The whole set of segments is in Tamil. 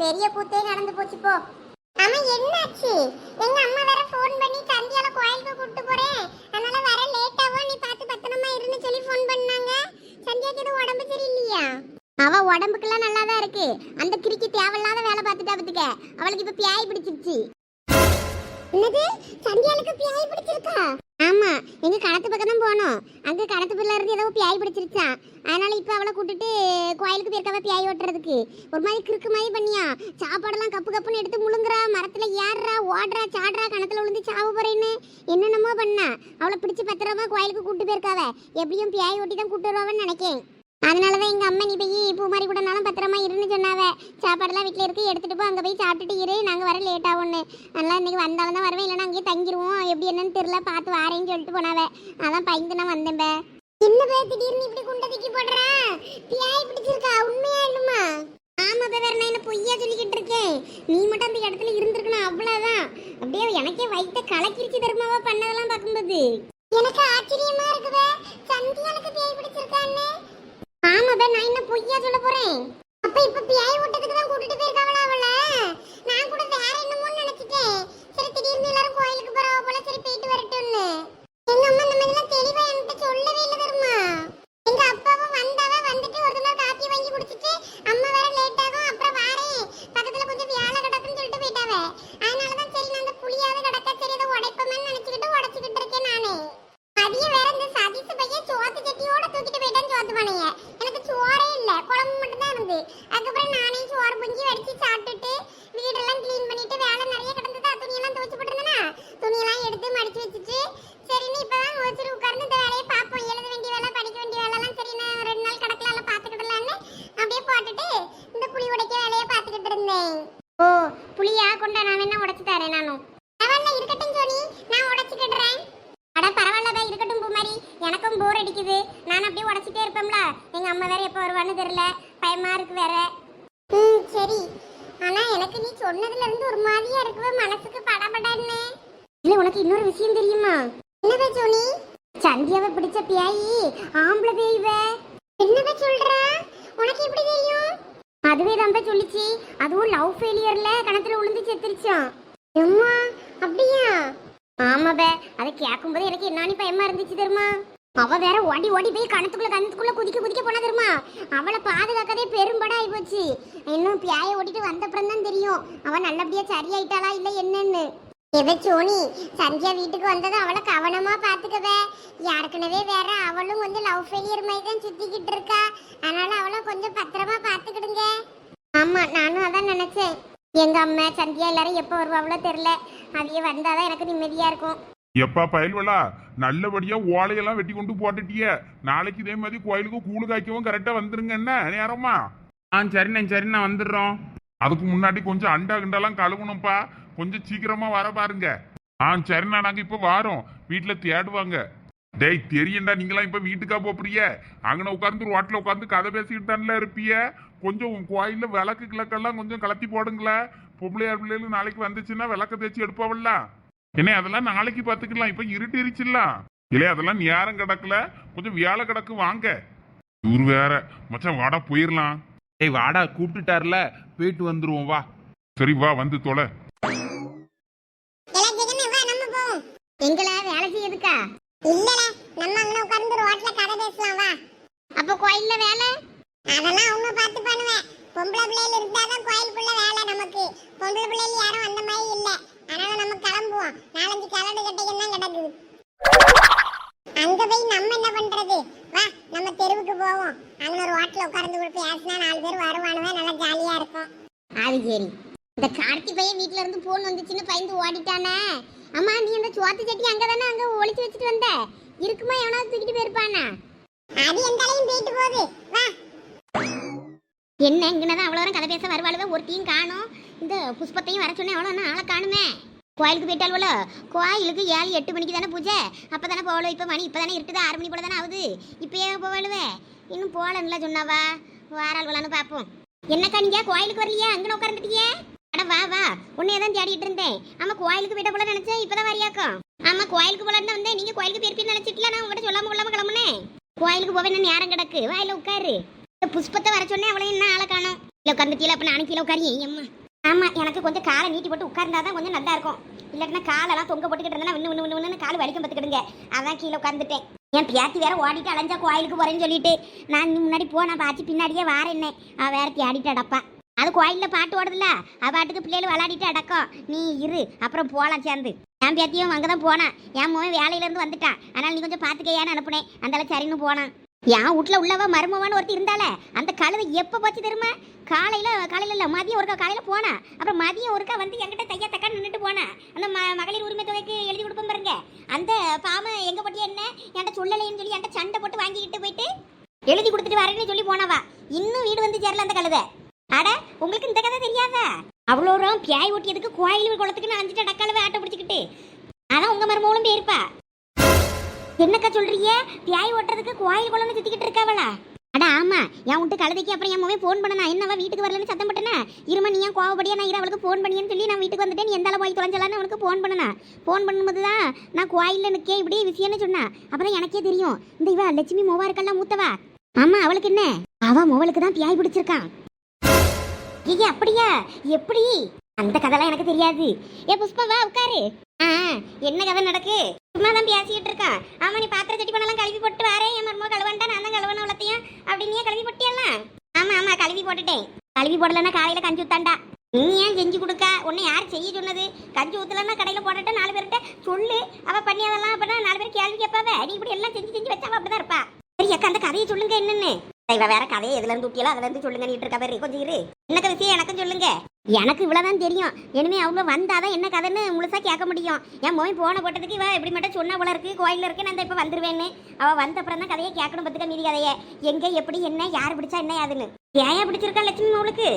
பெரிய பூத்தே நடந்து போச்சு போ. ஆமா என்னாச்சு? எங்க அம்மா வேற ஃபோன் பண்ணி சந்தியால கோயிலுக்கு கூட்டி போறேன். அதனால வர லேட் நீ பார்த்து பத்திரமா இருன்னு சொல்லி ஃபோன் பண்ணாங்க. சந்தியாக்கு எதுவும் உடம்பு சரியில்லையா? அவ உடம்புக்கெல்லாம் நல்லா தான் இருக்கு. அந்த கிரிக்கி தேவையில்லாத வேலை பார்த்துட்டா பத்துக்க அவளுக்கு இப்ப பியாய் பிடிச்சிருச்சு. என்னது? சந்தியாளுக்கு பியாய் பிடிச்சிருக்கா? ஆமா எங்க கடத்து பக்கம் தான் போனோம். அங்க கடத்து பிள்ளை இருந்து ஏதோ பியாய் பிடிச்சிருச்சான் அதனால இப்ப அவளை கூட்டிட்டு கோயிலுக்கு போயிருக்காவ பியாய் ஓட்டுறதுக்கு. ஒரு மாதிரி கிறுக்கு மாதிரி பண்ணியா. சாப்பாடெல்லாம் கப்பு கப்புன்னு எடுத்து முழுங்குறா மரத்துல ஏறுறா ஓடுறா சாடுறா கணத்துல விழுந்து சாவு போறேன்னு. என்னென்னமோ பண்ணா. அவளை பிடிச்சு பத்திரமா கோயிலுக்கு கூட்டு போயிருக்காவ. எப்படியும் பியாய் ஓட்டி தான் கூட்டு வருவான்னு நினைக்கேன். அதனாலதான் எங்க அம்மா நீ போய் பூமாரி கூடனாலும் பத்திரமா இருன்னு சொன்னாவ. சாப்பாடெல்லாம் வீட்டில் இருக்கு எடுத்துட்டு போ அங்கே போய் சாப்பிட்டுட்டு இரு. நாங்கள் வர லேட் ஆகும்னு. அதனால இன்னைக்கு வந்தாலும் தான் வருவேன் இல்லைன்னா அங்கேயே தங்கிடுவோம் எப்படி என்னன்னு தெரியல பார்த்து வாரேன்னு சொல்லிட்டு போனாவ. அதான் பயந்து நான் வந்தேன் பே. என்ன பே திடீர்னு இப்படி குண்டை தூக்கி பியாய் பிடிச்சிருக்கா உண்மையா இல்லைம்மா? ஆமா பே வேற நான் என்ன பொய்யா சொல்லிக்கிட்டு இருக்கேன்? நீ மட்டும் அந்த இடத்துல இருந்திருக்கணும் அவ்வளவுதான். அப்படியே எனக்கே வயிற்ற கலக்கிருச்சு தருமாவா பண்ணதெல்லாம் பார்க்கும்போது. எனக்கு ஆச்சரியமா இருக்குவே சந்தியானுக்கு பேய் பிடிச்சிருக்கான்னு. ஆமா பே நான் என்ன பொய்யா சொல்ல போறேன். அப்ப இப்ப பியாய் ஓட்டத்துக்கு தான் கூட்டிட்டு போயிருக்காங்களா அவள? நான் கூட வேற என்னமோ நினைச்சிட்டேன். சரி திடீர்னு எல்லாரும் கோயிலுக்கு போறவ போல சரி போயிட்டு வரட்டும்னு. எங்க அம்மா நம்ம எல்லாம் தெளிவா என்கிட்ட சொல்லவே இல்ல தெரியுமா? எங்க அப்பாவும் வந்தாவ வந்துட்டு ஒரு நாள் காப்பி வாங்கி குடிச்சிட்டு அம்மா வேற லேட் ஆகும் அப்புறம் வாரேன். பக்கத்துல கொஞ்சம் வியாழ கிடக்குன்னு சொல்லிட்டு போயிட்டாவ. அதனாலதான் சரி நான் அந்த புளியாவது கிடக்க சரி அதை உடைப்போமேன்னு நினைச்சுக்கிட்டு உடைச்சுக்கிட்டு இருக்கேன் நானே மதியம் வேற இந்த சதீஷ் பையன் சோத்து சட்டியோட தூக்கிட்டு போயிட்டான் சோத்து பானைய எனக்கு சோறே இல்ல குழம்பு மட்டும் தான் இருந்து அதுக்கப்புறம் நானே சோறு பொங்கி வடிச்சு சாப்பிட்டுட்டு வீடெல்லாம் க்ளீன் பண்ணிட்டு வேலை நிறைய கிடந்ததா துணியெல்லாம் துவைச்சு போட்டிருந்தேனா துணியெல்லாம் எடுத்து மடிச்சு வச்சுட்டு சரின்னு இப்பதான் வச்சுட்டு உட்கார்ந்து இந்த வேலையை பார்ப்போம் எழுத வேண்டிய வேலை படிக்க வேண்டிய வேலைலாம் சரி நான் ரெண்டு நாள் கிடக்கல எல்லாம் பார்த்துக்கிடலான்னு அப்படியே போட்டுட்டு இந்த புளி உடைக்க வேலையை பார்த்துக்கிட்டு இருந்தேன் ஓ புளியா கொண்டா நான் வேணா உடைச்சு தரேன் நானும் பரவாயில்ல இருக்கட்டும் சோனி நான் உடைச்சுக்கிடுறேன் அட பரவாயில்ல பா இருக்கட்டும் பூமாரி எனக்கும் போர் அடிக்குது நான் அப்படியே உடச்சிட்டே இருப்பேன்ல எங்க அம்மா வேற எப்போ வருவான்னு தெரியல. பயமா இருக்கு வேற. ம் சரி. ஆனா எனக்கு நீ சொன்னதுல இருந்து ஒரு மாதிரியா இருக்குவே மனசுக்கு படபடன்னு. இல்ல உனக்கு இன்னொரு விஷயம் தெரியுமா? என்னவே சோனி சந்தியாவை பிடிச்ச பியாயி ஆம்பளை பேய்வ என்னவே சொல்ற? உனக்கு எப்படி தெரியும்? அதுவே தான் சொல்லிச்சு. அதுவும் லவ் ஃபெயிலியர்ல கணத்துல விழுந்து செத்துருச்சான் எம்மா அப்படியா? ஆமாபே அதை கேட்கும்போது எனக்கு என்னன்னு பயமா இருந்துச்சு தெரியுமா? அவ வேற ஓடி ஓடி போய் கணத்துக்குள்ள கணத்துக்குள்ள குதிக்க குதிக்க போனா தெரியுமா? அவளை பாதுகாக்கதே பெரும்படா ஆகி போச்சு இன்னும் பியாய ஓட்டிட்டு வந்தப்புறம் தான் தெரியும். அவ நல்லபடியா சரியாயிட்டாளா இல்ல என்னன்னு. எதை சோனி சந்தியா வீட்டுக்கு வந்ததும் அவளை கவனமா பாத்துக்கவே ஏற்கனவே வேற அவளும் கொஞ்சம் லவ் ஃபெயிலியர் மாதிரி தான் சுத்திக்கிட்டு இருக்கா. அதனால அவளை கொஞ்சம் பத்திரமா பாத்துக்கிடுங்க ஆமா நானும் அதான் நினைச்சேன். எங்க அம்மா சந்தியா எல்லாரும் எப்போ வருவாங்களோ தெரியல. அதையே வந்தாதான் எனக்கு நிம்மதியா இருக்கும். எப்பா பயல்வலா நல்லபடியா ஓலையெல்லாம் வெட்டி கொண்டு போட்டுட்டிய. நாளைக்கு இதே மாதிரி கோயிலுக்கு கூழு காய்க்கவும் கரெக்டா வந்துருங்க என்ன? நேரமா? ஆ சரிண்ணே சரிண்ணே வந்துடுறோம். அதுக்கு முன்னாடி கொஞ்சம் அண்டா கிண்டெல்லாம் கழுவணும்ப்பா. கொஞ்சம் சீக்கிரமா வர பாருங்க. ஆ சரிண்ணா நாங்க இப்ப வாரோம். வீட்டுல தேடுவாங்க. டேய் தெரியண்டா நீங்களாம் இப்ப வீட்டுக்கா போறிய அங்கன உட்கார்ந்து ரோட்ல உட்கார்ந்து கதை பேசிக்கிட்டு தானே இருப்பிய. கொஞ்சம் கோயில்ல விளக்கு கிழக்கெல்லாம் கொஞ்சம் கலத்தி போடுங்களேன் பொம்பளையார் பிள்ளைகள் நாளைக்கு வந்துச்சுன்னா விளக்க தேய்ச்சி எடுப்பாவல்ல என்ன அதெல்லாம் நாளைக்கு பார்த்துக்கலாம். இப்ப இருட்டிருச்சுல்ல இல்லையா அதெல்லாம் நேரம் கிடக்கல. கொஞ்சம் வேலை கிடக்கு வாங்க. இவர் வேற. மச்சான் வாடா போயிடலாம் ஏய் வாடா கூப்பிட்டுட்டார்ல. போயிட்டு வந்துருவோம் வா. சரி வா வந்து தொலை. எங்கள வேலை செய்யுதுக்கா இல்லடா நம்ம அங்க உட்கார்ந்து ரோட்ல கதை பேசலாம் வா. அப்ப கோயில்ல வேலை? அதெல்லாம் அவங்க பார்த்து பண்ணுவேன். பொம்பளை பிள்ளைல இருந்தாதான் கோயிலுக்குள்ள வேலை நமக்கு. பொம்பளை பிள்ளைல யாரும் அந்த மாதிரி இல்ல. அதனால நம்ம கிளம்புவோம். நாலஞ்சு கலடு கட்டைகள் தான் கிடக்குது. அங்க போய் நம்ம என்ன பண்றது? வா நம்ம தெருவுக்கு போவோம். அங்க ஒரு ரோட்ல உட்கார்ந்து கொடுத்து பேசினா நாலு பேர் வருவானுவே நல்லா ஜாலியா இருக்கும். அது சரி. இந்த கார்த்தி பையன் வீட்ல இருந்து போன் வந்துச்சுன்னு பயந்து ஓடிட்டானே. அம்மா நீ அந்த சோத்து சட்டி அங்க தானே அங்க ஒளிச்சு வச்சுட்டு வந்த? இருக்குமா எவனாவது தூக்கிட்டு போயிருப்பானா? அது எந்தாலையும் போயிட்டு போகுது. வா என்ன இங்கனதான் அவ்வளோ நேரம் கதை பேச வருவாளுவே? ஒருத்தையும் காணும். இந்த புஷ்பத்தையும் வர சொன்னேன். அவ்வளோ ஆளை காணுமே. கோயிலுக்கு போயிட்டாள்வளோ கோயிலுக்கு ஏழு எட்டு மணிக்கு தானே பூஜை? அப்போ தானே போகல இப்போ மணி இப்போ தானே இருட்டுது ஆறு மணி போல தானே ஆகுது. இப்போயே போவாளுவே. இன்னும் போகலன்னுல சொன்னாவா? வாராள்வலான்னு பார்ப்போம். என்னக்கா நீங்க? கோயிலுக்கு வரலையா? அங்கே உட்காந்துட்டியே அட வா வா. உன்னையே தான் தேடிட்டு இருந்தேன். ஆமாம் கோயிலுக்கு போயிட்ட போல நினைச்சேன். இப்பதான் வரியாக்கும். ஆமாம் கோயிலுக்கு போல வந்தேன். நீங்கள் கோயிலுக்கு போயிருப்பீன்னு நினச்சிட்டுல நான் உங்கள்கிட்ட சொல்லாமல் கொள்ளாம கிளம்புனேன். கோயிலுக்கு போவேன் இன்னும் நேரம் கிடக்கு. வாயில உட்காரு. இந்த புஷ்பத்தை வர சொன்னேன் அவளையும் என்ன ஆளை காணும். உட்காந்து கீழே பிள்ள நானும் கீழே உட்காரி அம்மா. ஆமா எனக்கு கொஞ்சம் காலை நீட்டி போட்டு உட்கார்ந்தாதான் கொஞ்சம் நல்லா இருக்கும். இல்லாட்டினா காலெல்லாம் தொங்க போட்டுக்கிட்டு இருந்தா விண்ணு விண்ணு விண்ணு கால் வலிக்கும் பார்த்துக்கிடுங்க. அதான் கீழே உட்காந்துட்டேன் என் பியாத்தி வேற ஓடிட்டு அலைஞ்சா கோயிலுக்கு போகிறேன்னு சொல்லிட்டு நான் இன்னும் முன்னாடி போனேன் பாச்சு பின்னாடியே வாரேன்னே அவள் வேற தேடிட்டு அடப்பா அது கோயிலில் பாட்டு ஓடுதுல அவள் பாட்டுக்கு பிள்ளைகள் விளாடிட்டு அடக்கம் நீ இரு அப்புறம் போகலாம் சேர்ந்து. என் பேத்தியும் அங்கே தான் போனான் என் மோன் வேலையிலேருந்து வந்துட்டான். அதனால் நீ கொஞ்சம் பார்த்துக்கையான்னு அனுப்புனேன். அந்த சரின்னு போனான். என் வீட்ல உள்ளவ மருமவான்னு ஒருத்தி இருந்தால அந்த கழுதை எப்போ போச்சு தெரியுமா? காலையில் காலையில் இல்லை மதியம் ஒருக்கா காலையில் போனா. அப்புறம் மதியம் ஒருக்கா வந்து என்கிட்ட தையா தக்கா நின்றுட்டு போனா. அந்த ம- மகளிர் உரிமை தொகைக்கு எழுதி கொடுப்போம் பாருங்க. அந்த ஃபார்மை எங்கே பட்டி என்ன? என்கிட்ட சொல்லலைன்னு சொல்லி என்கிட்ட சண்டை போட்டு வாங்கிக்கிட்டு போயிட்டு எழுதி கொடுத்துட்டு வரேன்னு சொல்லி போனவா. இன்னும் வீடு வந்து சேரல அந்த கழுதை. அட உங்களுக்கு இந்த கதை தெரியாதா? அவ்வளோ தூரம் பியாய் ஓட்டியதுக்கு கோயில் குளத்துக்குன்னு அஞ்சு அஞ்சுட்டு டக்காலவே ஆட்டோ பிடிச்சிக்கிட்டு. அதான் உங்கள் மருமகளும் போயிருப்பா. என்னக்கா சொல்றீங்க? தியாய் ஓட்டுறதுக்கு கோயில் குளம்னு சுத்திக்கிட்டு இருக்காவளா? அட ஆமா என் விட்டு கழுதைக்கு அப்புறம் என் மகன் ஃபோன் பண்ணனா என்னவா வீட்டுக்கு வரலன்னு சத்தம் போட்டனா? இருமா நீ ஏன் கோவப்படியா? நான் இரு அவளுக்கு ஃபோன் பண்ணியேன்னு சொல்லி நான் வீட்டுக்கு வந்துட்டேன். நீ எந்தால போய் தொலைஞ்சலான்னு அவனுக்கு ஃபோன் பண்ணனா? ஃபோன் பண்ணும்போது தான் நான் கோயிலில் நிற்கே இப்படி விஷயம்னு சொன்னா. அப்புறம் எனக்கே தெரியும். இந்த இவ லட்சுமி மோவா இருக்கல்ல மூத்தவா? ஆமா அவளுக்கு என்ன? அவ மோவலுக்கு தான் பியாய் பிடிச்சிருக்கான். ஏய் அப்படியா? எப்படி? அந்த கதைலாம் எனக்கு தெரியாது. ஏ புஷ்பா வா உட்காரு. ஆ என்ன கதை நடக்கு? சும்மா தான் பேசிக்கிட்டு இருக்கான் ஆமா நீ பாத்திர சட்டி பண்ணலாம் கழுவி போட்டு வரேன் என் மருமக கழுவன்ட்டா நான் தான் கழுவன உள்ளத்தையும். அப்படி கழுவி போட்டியெல்லாம் ஆமா ஆமா கழுவி போட்டுட்டேன். கழுவி போடலன்னா காலையில கஞ்சி ஊத்தாண்டா நீ ஏன் செஞ்சு கொடுக்க? உன்னை யார் செய்ய சொன்னது? கஞ்சி ஊத்தலன்னா கடையில போட்டுட்டு நாலு பேர்கிட்ட சொல்லு. அவ பண்ணி அதெல்லாம் அப்படின்னா நாலு பேர் கேள்வி கேட்பாவே. நீ இப்படி எல்லாம் செஞ்சு செஞ்சு வச்சாவ அப்படிதான் இருப்பா. சரி அக்கா அந்த கதையை சொல்லுங்க என்னென்னு. இவ வேற கதையை எதுல இருந்து ஊட்டியலாம் அதுல இருந்து சொல்லுங்க நீட்டு இருக்க பேரு. கொஞ்சம் இரு. என்ன விஷயம்? எனக்கும் சொல்லுங்க. எனக்கு இவ்வளவுதான் தெரியும். இனிமே அவங்க வந்தாதான் என்ன கதைன்னு முழுசா கேட்க முடியும். என் மோய் போன போட்டதுக்கு இவ எப்படி மட்டும் சொன்ன போல இருக்கு. கோயில இருக்கு. நான் இப்ப வந்துருவேன்னு. அவ வந்த அப்புறம் தான் கதையை கேட்கணும் பத்துக்க மீதி கதையை. எங்க எப்படி என்ன யார் பிடிச்சா என்ன யாதுன்னு ஏன் பிடிச்சிருக்கா லட்சுமி அவளுக்கு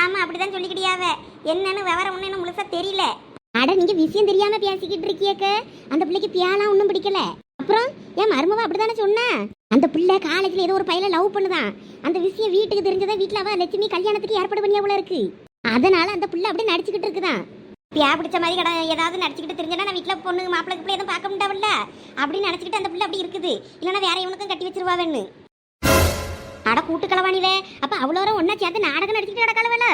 ஆமா அப்படிதான் சொல்லிக்கிட்டியாவ என்னன்னு விவரம் ஒண்ணு முழுசா தெரியல. அட நீங்க விஷயம் தெரியாம பேசிக்கிட்டு இருக்கியக்க. அந்த பிள்ளைக்கு பியாலாம் ஒன்றும் பிடிக்கல. அப்புறம் என் மருமவ அப்படிதானே சொன்னா? அந்த பிள்ளை காலேஜ்ல ஏதோ ஒரு பையில லவ் பண்ணுதான் அந்த விஷயம் வீட்டுக்கு தெரிஞ்சதா வீட்டில் அவ லட்சுமி கல்யாணத்துக்கு ஏற்பாடு பண்ணியா போல இருக்கு. அதனால அந்த பிள்ளை அப்படியே நடிச்சுக்கிட்டு இருக்குதான் பியா பிடிச்ச மாதிரி கடை ஏதாவது நடிச்சுக்கிட்டு தெரிஞ்சனா நான் வீட்டில் பொண்ணு மாப்பிளைக்கு பிள்ளை எதுவும் பார்க்க முடியாதுல்ல அப்படின்னு நினச்சிக்கிட்டு அந்த பிள்ளை அப்படி இருக்குது. இல்லைன்னா வேற இவனுக்கும் கட்டி வச்சிருவாவேன்னு. அட கூட்டு அப்போ அவ்வளோ ஒன்றா சேர்ந்து நாடகம் நடிச்சுட்டு நடக்கலவல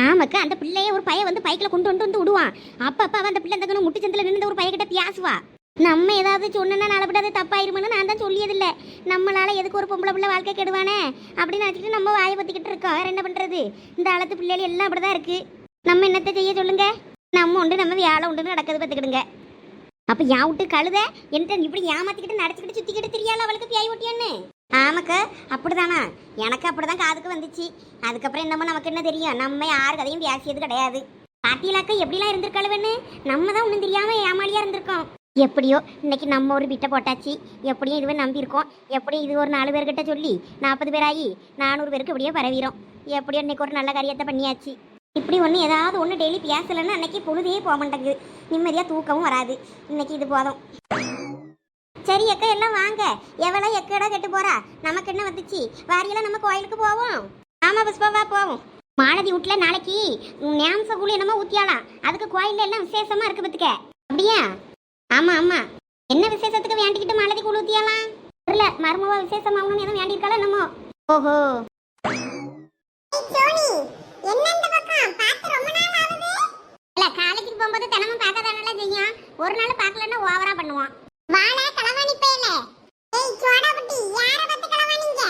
ஆமாக்கா அந்த பிள்ளைய ஒரு பையன் வந்து பைக்கில் கொண்டு வந்து வந்து விடுவான். அப்பப்போ அவன் அந்த பிள்ளை அந்த முட்டு சந்தில் நின்று ஒரு பையகிட்ட பேசுவா நம்ம ஏதாவது சொன்னா நாளப்படாது தப்பாயிருமோன்னு நான் தான் சொல்லியதில்ல. நம்மளால எதுக்கு ஒரு பொம்பளை பிள்ளை வாழ்க்கை கெடுவானே? அப்படின்னு நினச்சிட்டு நம்ம வாயை பத்திக்கிட்டு இருக்கோம். வேற என்ன பண்றது? இந்த காலத்து பிள்ளைகள் எல்லாம் அப்படிதான் இருக்கு. நம்ம என்னத்தை செய்ய சொல்லுங்க? நம்ம உண்டு நம்ம வேலை உண்டுன்னு நடக்கிறது பார்த்துக்கிடுங்க. அப்ப யா விட்டு கழுத என்கிட்ட இப்படி ஏமாத்திக்கிட்டு நடிச்சுக்கிட்டு சுத்திக்கிட்டு தெரியால அவளுக்கு பியாய் ஓட்டியான்னு? ஆமாக்கா அப்படிதானா? எனக்கு அப்படிதான் காதுக்கு வந்துச்சு. அதுக்கப்புறம் என்னமோ நமக்கு என்ன தெரியும்? நம்ம யாரு கதையும் பேசியது கிடையாது. பாத்தியலாக்கா எப்படிலாம் இருந்திருக்காளுவன்னு? நம்ம தான் ஒன்றும் தெரியாம ஏமாளியா இருந்திருக்கோம். எப்படியோ இன்னைக்கு நம்ம ஒரு பிட்டை போட்டாச்சு. எப்படியும் இதுவே நம்பியிருக்கோம். எப்படியும் இது ஒரு நாலு பேர்கிட்ட சொல்லி நாற்பது பேர் ஆகி நானூறு பேருக்கு இப்படியே பரவிடும் எப்படியோ இன்னைக்கு ஒரு நல்ல காரியத்தை பண்ணியாச்சு. இப்படி ஒன்று ஏதாவது ஒன்று டெய்லி பேசலைன்னா அன்னைக்கு பொழுதே போக மாட்டேங்குது. நிம்மதியாக தூக்கமும் வராது. இன்னைக்கு இது போதும். சரி எக்கா எல்லாம் வாங்க. எவ்வளோ எக்கடா கெட்டு போறா? நமக்கு என்ன வந்துச்சு? வாரியெல்லாம் நம்ம கோயிலுக்கு போவோம். ஆமாம் புஷ்பாவா போவோம். மாலதி வீட்டில் நாளைக்கு நேம்ச கூலி என்னமோ ஊற்றியாலாம் அதுக்கு கோயிலில் எல்லாம் விசேஷமா இருக்கு பார்த்துக்க அப்படியா? ஆமா ஆமா. என்ன விசேஷத்துக்கு வேண்டிக்கிட்டு மாலதி கூழ் ஊத்தியாலாம் தெரியல மருமவா விசேஷம் ஆகணும்னு எதுவும் வேண்டியிருக்காளா என்னமோ. ஓஹோ. காலேஜுக்கு போகும்போது தினமும் பார்க்க தானே செய்யும். ஒரு நாள் பார்க்கலன்னா ஓவரா பண்ணுவான். வாழ களவாணி பேல ஏய் சோடா புட்டி யார பத்தி களவாணிங்க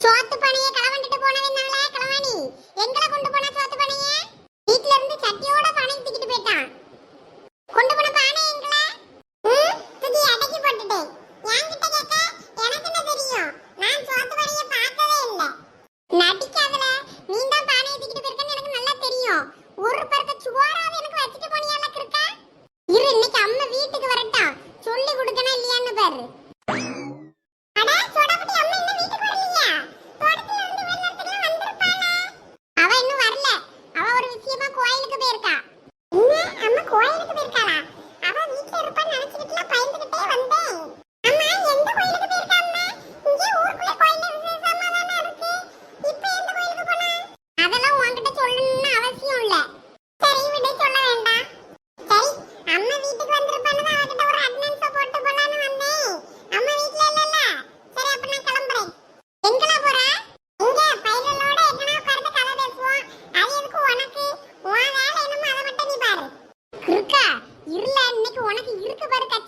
சோத்து பணைய களவண்டிட்டு போனவனால களவாணி எங்கல கொண்டு போன சோத்து பணைய வீட்ல இருந்து சட்டியோட பணம் தூக்கிட்டு போயிட்டான். கொண்டு போன பானை துதி அடக்கி போட்டுட்டேன் என்கிட்ட கேட்க எனக்கு என்ன தெரியும் நான் சோத்து பணைய பார்த்ததே இல்ல நடிக்காதல நீ தான் பானையை தூக்கிட்டு போயிருக்கன்னு எனக்கு நல்லா தெரியும் ஒரு பருக்க சுவாராவது எனக்கு வச்சுட்டு போனியால இருக்கா இரு இன்னைக்கு அம்மா வீட்டுக்கு வரட்டும் சொல்லி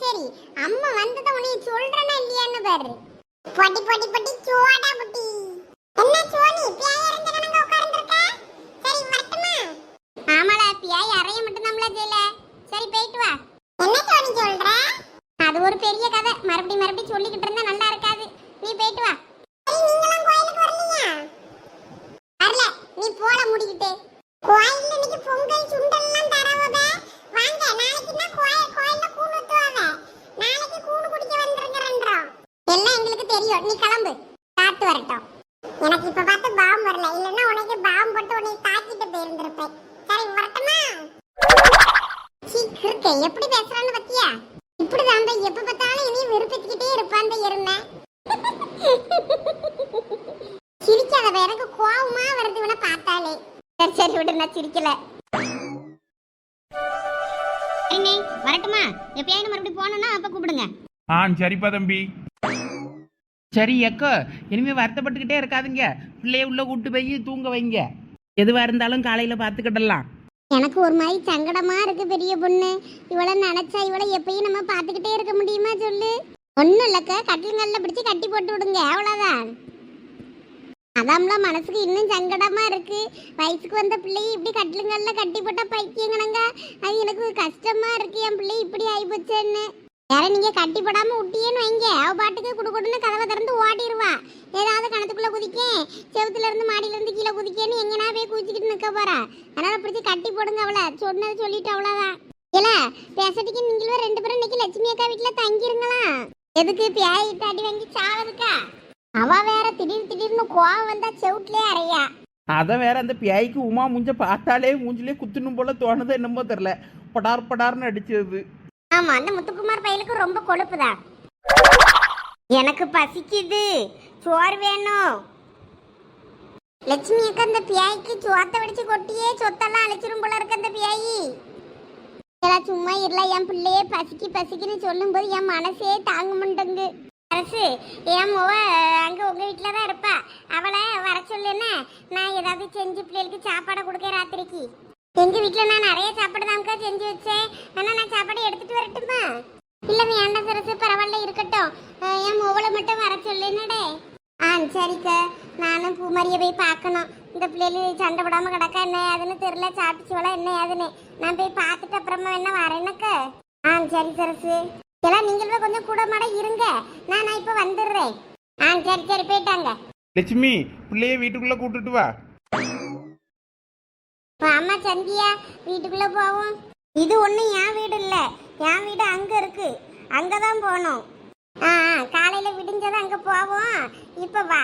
சரி அம்மா வந்ததை உன்னை சொல்றேனா இல்லையான்னு பாரு பொட்டி பொட்டி பொட்டி சோடா புட்டி என்ன சோனி பியாய் இறந்த கணங்க உட்கார்ந்திருக்க சரி வரட்டுமா ஆமால பியாய் அறைய மட்டும் சரி போயிட்டு வா. என்ன சோனி சொல்ற? அது ஒரு பெரிய கதை. மறுபடியும் மறுபடியும் சொல்லிக்கிட்டு இருந்தா நல்லா இருக்காது. நீ போயிட்டு வா. நீங்களாம் கோயிலுக்கு வரலையா? வரல. நீ போல முடிக்கிட்டு. கோயில்ல இன்னைக்கு பொங்கல் சுண்டல்லாம் தரவத வாங்க நாளைக்கு நான் கோயில்? கோயில்ல கூழ் ஊத்துவாங்க நாளைக்கு கூழ் குடிக்க வந்திருக்கிறேன்றோம் எல்லாம் எங்களுக்கு தெரியும். நீ கிளம்பு. காத்து வரட்டும். எனக்கு இப்ப பார்த்து பாம் வரல. இல்லைன்னா உனக்கு பாம் போட்டு உன்னை தாக்கிட்டு போயிருந்திருப்பேன். சரி வரட்டுமா? கிறுக்க எப்படி பேசுறான்னு பத்தியா? இப்படிதான் அந்த எப்ப பார்த்தாலும் இனி வெறுப்பிச்சுக்கிட்டே இருப்பான் அந்த எருமை. சிரிக்காதவ எனக்கு கோவமா வருது இவனை பார்த்தாலே. சரி சரி விடு. நான் சிரிக்கல. வரட்டுமா? எப்பயாவது மறுபடியும் போனோம்னா அப்போ கூப்பிடுங்க. ஆ சரிப்பா தம்பி. சரி எக்கோ. இனிமே வருத்தப்பட்டுக்கிட்டே இருக்காதுங்க. பிள்ளைய உள்ள கூட்டு போய் தூங்க வைங்க. எதுவா இருந்தாலும் காலையில பாத்துக்கிடலாம் எனக்கு ஒரு மாதிரி சங்கடமா இருக்கு பெரிய பொண்ணு. இவளை நினைச்சா இவளை எப்பயும் நம்ம பார்த்துக்கிட்டே இருக்க முடியுமா சொல்லு? ஒன்றும் இல்லக்க கட்டில்கல்ல பிடிச்சு கட்டி போட்டு விடுங்க அவ்வளோதான் அதாம்ல மனசுக்கு இன்னும் சங்கடமா இருக்கு. வயசுக்கு வந்த பிள்ளையை இப்படி கட்டிலுங்கல்ல கட்டி போட்டா பைத்தியங்கனங்க. அது எனக்கு கஷ்டமா இருக்கு என் பிள்ளை இப்படி ஆயிப்போச்சேன்னு. வேற நீங்க கட்டி போடாம விட்டியேன்னு வைங்க. அவ பாட்டுக்கு குடு கதவை திறந்து ஓடிடுவா. ஏதாவது கணத்துக்குள்ள குதிக்கேன் செவுத்துல இருந்து மாடியில இருந்து கீழே குதிக்கேன்னு எங்கனா போய் குதிச்சுக்கிட்டு நிக்க போறா. அதனால பிடிச்சி கட்டி போடுங்க அவளை. சொன்னது சொல்லிட்டு அவ்வளவுதான். இல்ல பேசட்டுக்கு நீங்களும் ரெண்டு பேரும் இன்னைக்கு லட்சுமி அக்கா வீட்டுல தங்கிருங்களா? எதுக்கு பியாயிட்டு அடி வாங்கி சாவதுக்கா? அவ வேற திடீர் திடீர்னு கோவம் வந்தா செவுட்லயே அறையா. அதை வேற அந்த பியாய்க்கு உமா முஞ்ச பார்த்தாலே மூஞ்சிலே குத்தணும் போல தோணுது என்னமோ தெரில படார் படார்னு அடிச்சது. ஆமா அந்த முத்துக்குமார் பையலுக்கு ரொம்ப கொழுப்புதா எனக்கு பசிக்குது. சோறு வேணும். லட்சுமி அக்கா அந்த பியாய்க்கு சோத்தை வடிச்சு கொட்டியே சொத்தெல்லாம் அழைச்சிரும் போல இருக்கு அந்த பியாயி. எல்லாம் சும்மா இருல என் பிள்ளையே பசிக்கு பசிக்குன்னு சொல்லும்போது என் மனசே தாங்க மாட்டேங்கு அரசு என் முவ அங்க உங்க வீட்டுல தான் இருப்பா. அவளை வர சொல்லுன்னா நான் ஏதாவது செஞ்சு பிள்ளைகளுக்கு சாப்பாடை கொடுக்க ராத்திரிக்கு. எங்க வீட்ல நான் நிறைய சாப்பாடு தான்க்கா செஞ்சு வச்சேன். ஆனா நான் சாப்பாடு எடுத்துட்டு வரட்டுமா? இல்ல வேண்டாம் சரசு பரவாயில்ல இருக்கட்டும். என் மூவலை மட்டும் வர சொல்லுன்னடே ஆ சரிக்கா. நானும் பூமாரியை போய் பார்க்கணும். இந்த பிள்ளைகள் சண்டை விடாம கிடக்கா என்ன ஏதுன்னு தெரியல. சாப்பிட்டுச்சுவளா என்ன ஏதுன்னு. நான் போய் பார்த்துட்டு அப்புறமா என்ன வரேனக்கா ஆ சரி சரசு. எல்லாம் நீங்களும் கொஞ்சம் கூட மாட இருங்க. நான் நான் இப்போ வந்துடுறேன். ஆ சரி சரி போயிட்டாங்க. லட்சுமி பிள்ளைய வீட்டுக்குள்ள கூட்டிட்டு வா. அம்மா சந்தியா வீட்டுக்குள்ள போவோம். இது ஒண்ணும் என் வீடு இல்ல. என் வீடு அங்க இருக்கு. அங்கதான் போகணும். ஆ காலையில விடிஞ்சதான் அங்க போவோம். இப்ப வா.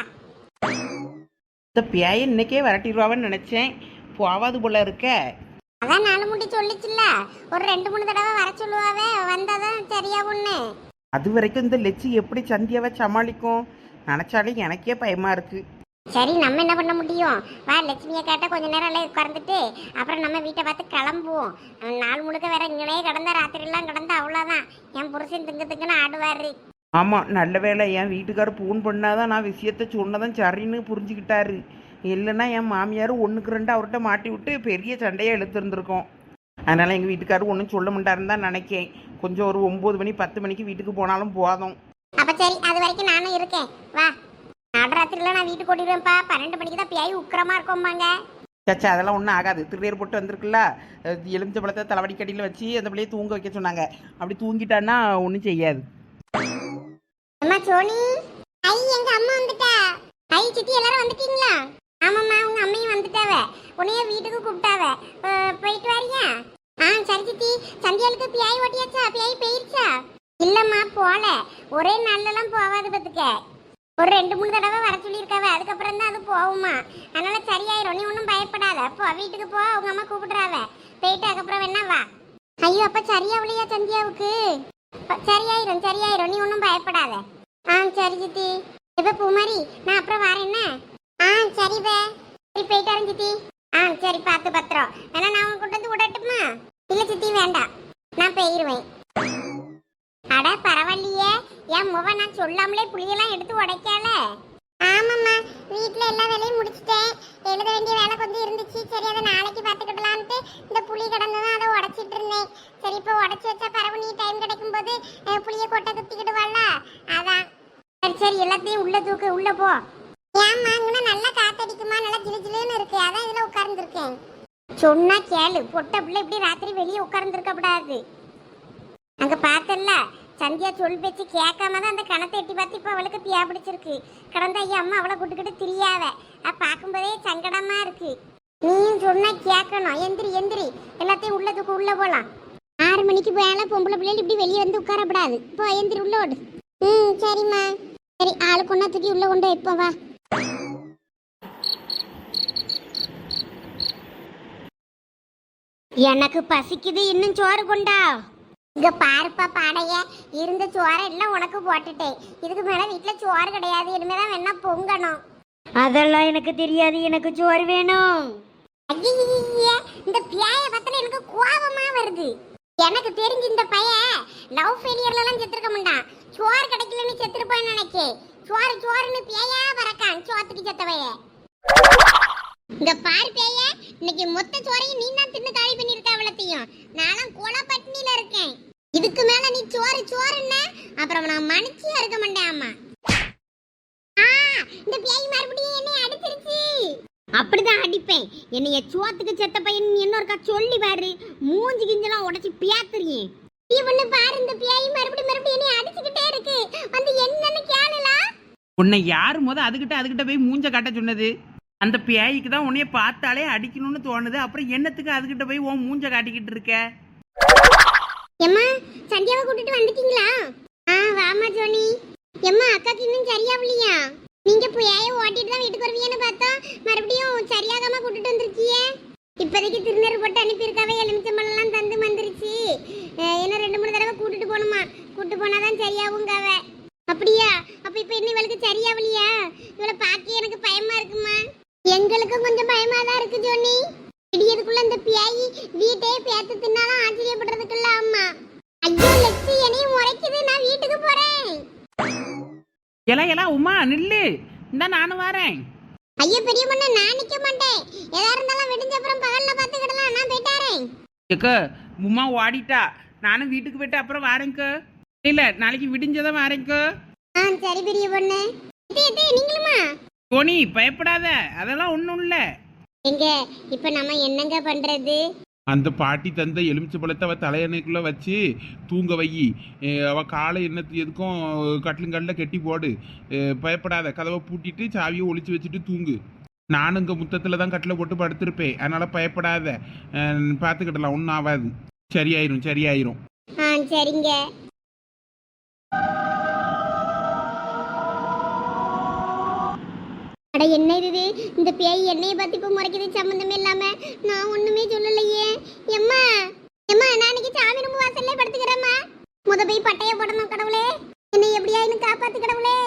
இந்த பியாயை இன்னைக்கே விரட்டிடுவான்னு நினைச்சேன். போவாது போல இருக்க. அதான் நாலு முடி சொல்லிச்சுல்ல. ஒரு ரெண்டு மூணு தடவை வர சொல்லுவாவே. வந்தாதான் சரியா ஒண்ணு. அது வரைக்கும் இந்த லெச்சி எப்படி சந்தியாவை சமாளிக்கும்? நினைச்சாலே எனக்கே பயமா இருக்கு. சரி நம்ம என்ன பண்ண முடியும்? வா லட்சுமியை கேட்டா கொஞ்ச நேரம் எல்லாம் உட்கார்ந்துட்டு அப்புறம் நம்ம வீட்டை பார்த்து கிளம்புவோம். நாள் முழுக்க வேற இங்கனே கிடந்தா ராத்திரி எல்லாம் கிடந்தா அவ்வளவுதான். என் புருஷன் திங்கு திங்குன்னு ஆடுவாரு. ஆமாம் நல்ல வேலை என் வீட்டுக்காரர் ஃபோன் பண்ணாதான் நான் விஷயத்த சொன்னதான் சரின்னு புரிஞ்சுக்கிட்டாரு. இல்லைன்னா என் மாமியார் ஒன்றுக்கு ரெண்டு அவர்கிட்ட மாட்டி விட்டு பெரிய சண்டையை இழுத்துருந்துருக்கோம் அதனால் எங்கள் வீட்டுக்காரர் ஒன்றும் சொல்ல மாட்டாருன்னு தான் நினைக்கேன். கொஞ்சம் ஒரு ஒம்பது மணி பத்து மணிக்கு வீட்டுக்கு போனாலும் போதும். அப்ப சரி அது வரைக்கும் நானும் இருக்கேன். வா. நடுராத்திரில நான் வீட்டுக்கு ஓடிடுவேன்ப்பா. பன்னெண்டு மணிக்கு தான் பியாய் உக்கிரமா இருக்கோம்பாங்க. சச்சா அதெல்லாம் ஒன்றும் ஆகாது. திருநீர் போட்டு வந்திருக்குல்ல எலுமிச்ச பழத்தை தலைவடி கடியில் வச்சு அந்த பிள்ளையை தூங்க வைக்க சொன்னாங்க. அப்படி தூங்கிட்டான்னா ஒன்றும் செய்யாது. அம்மா சோனி. ஐ எங்க அம்மா வந்துட்டா? ஐ சித்தி எல்லாரும் வந்துட்டீங்களா? ஆமாம்மா உங்க அம்மையும் வந்துட்டாவ. உன்னைய வீட்டுக்கு கூப்பிட்டாவ. போயிட்டு வரியா? ஆ சரி சித்தி. சந்தியாளுக்கு பியாய் ஓட்டியாச்சா? பியாய் போயிருச்சா? இல்லம்மா போல. ஒரே நாள்லலாம் போவாது பத்துக்க. ஒரு ரெண்டு மூணு தடவை வர சொல்லியிருக்காவ. அதுக்கப்புறம் தான் அது போகுமா? அதனால சரியாயிரும். நீ ஒன்றும் பயப்படாத. போ வீட்டுக்கு போ. அவங்க அம்மா கூப்பிடுறாவ. போயிட்டு அதுக்கப்புறம் வேணா வா. ஐயோ அப்ப சரியாவலையா சந்தியாவுக்கு? சரியாயிரும் சரியாயிரும். நீ ஒன்றும் பயப்படாத. ஆ சரி சித்தி. இப்ப பூமாரி? நான் அப்புறம் வரேன்னா ஆ சரி பே. சரி போயிட்டு வரேன் சித்தி. ஆ சரி பார்த்து பத்திரம். வேணா நான் உன் கொண்டு வந்து விடட்டுமா? இல்லை சித்தி வேண்டாம். நான் போயிடுவேன் அட பரவாயில்லையே. என் முவ நான் சொல்லாமலே புளியெல்லாம் எடுத்து உடைக்கால. ஆமாம்மா வீட்ல எல்லா வேலையும் முடிச்சிட்டேன். எழுத வேண்டிய வேலை கொஞ்சம் இருந்துச்சு. சரி அதை நாளைக்கு பார்த்துக்கிடலான்ட்டு இந்த புளி கிடந்ததும் அதை உடைச்சிட்டு இருந்தேன். சரி இப்போ உடைச்சி வச்சா பரவு நீ டைம் கிடைக்கும் போது புளிய கொட்டை குத்திக்கிடுவாள்ல? அதான். சரி சரி எல்லாத்தையும் உள்ள தூக்கு உள்ள போ. ஏம்மா இங்கே நல்லா காத்தடிக்குமா? நல்லா ஜிலு ஜிலுன்னு இருக்கு. அதான் இதுல உட்கார்ந்துருக்கேன். சொன்னா கேளு. பொட்ட பிள்ளை இப்படி ராத்திரி வெளியே உட்கார்ந்துருக்க கூடாது. அங்க பார்த்தல்ல சந்தியா சொல் பேச்சு கேட்காம தான் அந்த கணத்தை எட்டி பார்த்து இப்போ அவளுக்கு தியா பிடிச்சிருக்கு. கடந்த ஐயா அம்மா அவளை கூட்டுக்கிட்டு தெரியாத. அது பார்க்கும்போதே சங்கடமா இருக்கு. நீயும் சொன்னா கேட்கணும். எந்திரி எந்திரி. எல்லாத்தையும் உள்ளதுக்கு உள்ள போலாம். ஆறு மணிக்கு மேல பொம்பளை பிள்ளைகள் இப்படி வெளியே வந்து உட்காரப்படாது. இப்போ எந்திரி உள்ள ஓடு. ம் சரிம்மா. சரி ஆளுக்கு கொண்டா தூக்கி உள்ள கொண்டு வைப்போம் வா. எனக்கு பசிக்குது இன்னும் சோறு கொண்டா? இங்க பாருப்பா பாடைய இருந்த சோறை எல்லாம் உனக்கு போட்டுட்டேன் இதுக்கு மேல வீட்டுல சோறு கிடையாது. இனிமேதான் வேணா பொங்கணும். அதெல்லாம் எனக்கு தெரியாது. எனக்கு சோறு வேணும். இந்த பியாய பார்த்தா எனக்கு கோபமா வருது. எனக்கு தெரிஞ்சு இந்த பையன் லவ் ஃபெயிலியர்ல எல்லாம் செத்துருக்க மாட்டான். சோறு கிடைக்கலன்னு செத்துருப்பான்னு நினைக்கேன் சோறு சோறுன்னு பேயா பறக்கான். சோத்துக்கு செத்த பையன். இங்க பாரு பேய இன்னைக்கு மொத்த சோறையும் நீ தான் தின்னு காலி பண்ணிருக்க அவ்வளத்தையும் நானும் கோலா பட்டினில இருக்கேன். இதுக்கு மேல நீ சோறு சோறுன்னா அப்புறம் நான் மனுச்சியா இருக்க மாட்டேன் அம்மா. ஆ இந்த பேய் மறுபடியும் என்னை அடிச்சிருச்சு. அப்படிதான் அடிப்பேன். என்னைய சோத்துக்கு செத்த பையன் இன்னொருக்கா சொல்லி பாரு. மூஞ்சி கிஞ்செல்லாம் உடைச்சு நீ ஒண்ணு பாரு இந்த பேய் மறுபடியும் மறுபடியும் என்னை அடிச்சுக்கிட்டே இருக்கு. வந்து என்னன்னு கேளலாம் உன்னை யார் முத அதுகிட்ட அதுகிட்ட போய் மூஞ்ச காட்ட சொன்னது? அந்த பேய்க்கு தான் உன்னைய பார்த்தாலே அடிக்கணும்னு தோணுது. அப்புறம் என்னத்துக்கு அதுகிட்ட போய் உன் மூஞ்ச காட்டிக்கிட்டு இருக்க? எம்மா சந்தியாவை கூட்டிட்டு வந்துட்டீங்களா? ஆ வாமா ஜோனி. எம்மா அக்காக்கு இன்னும் சரியாவலையா நீங்க பேய ஓட்டிட்டு தான் வீட்டுக்கு வருவீங்கன்னு பார்த்தா மறுபடியும் சரியாகாம கூட்டிட்டு வந்திருக்கியே. இப்போதைக்கு திருநெல் போட்டு அனுப்பியிருக்காவே எலுமிச்சம்பழம்லாம் தந்து வந்துருச்சு ஏன்னா ரெண்டு மூணு தடவை கூட்டிட்டு போகணுமா? கூட்டிட்டு போனாதான் சரியாகுங்காவ. அப்படியா? அப்ப இப்ப இன்னும் இவளுக்கு சரியாவலையா இவளை பார்க்க எனக்கு பயமா இருக்குமா? எங்களுக்கும் கொஞ்சம் பயமா தான் இருக்கு ஜோனி. விடியதுக்குள்ள இந்த பியாயி வீட்டையே பேத்து தின்னாலும் ஆச்சரியப்படுறதுக்குள்ள அம்மா. ஐயோ லட்சு என்னையும் முறைக்குது. நான் வீட்டுக்கு போறேன். எல்லாம் எல்லாம் உமா நில்லு. இந்த நானும் வரேன். ஐயோ பெரிய பொண்ணு நான் நிக்க மாட்டேன். எதா இருந்தாலும் விடிஞ்ச அப்புறம் பகல்ல பாத்துக்கிடலாம் நான் போயிட்டாரேன் ஏக்கா உமா ஓடிட்டா. நானும் வீட்டுக்கு போயிட்டு அப்புறம் வரேங்க்கா இல்லை நாளைக்கு விடிஞ்சதான் வரேங்க்கா ஆ சரி பெரிய பொண்ணு. இது இது நீங்களுமா? தோனி பயப்படாத. அதெல்லாம் ஒன்றும் இல்லை. எங்க? இப்ப நம்ம என்னங்க பண்றது? அந்த பாட்டி தந்த எலுமிச்சை பழத்தை அவ தலையணைக்குள்ள வச்சு தூங்க வை. அஹ் அவ காலை எண்ணத்து எதுக்கும் கட்டிலுங்கல்ல கெட்டி போடு. அஹ் பயப்படாத. கதவை பூட்டிட்டு சாவியை ஒளிச்சு வச்சுட்டு தூங்கு. நானும் இங்கே முத்தத்தில் தான் கட்டில் போட்டு படுத்திருப்பேன். அதனால பயப்படாத. அஹ் பார்த்துக்கிடலாம் ஒன்றும் ஆகாது சரியாயிரும் சரியாயிரும். ஆ சரிங்க. அட என்ன இது இந்த பேய் என்னைய பத்தி இப்போ முறைக்குது சம்மந்தமே இல்லாம. நான் ஒண்ணுமே சொல்லலையே. எம்மா எம்மா நான் இன்னைக்கு சாமி ரூம் வாசல்ல படுத்துக்கிறேம்மா. முத போய் பட்டைய போடணும் கடவுளே. என்னை எப்படியா இன்னும் காப்பாத்து கடவுளே.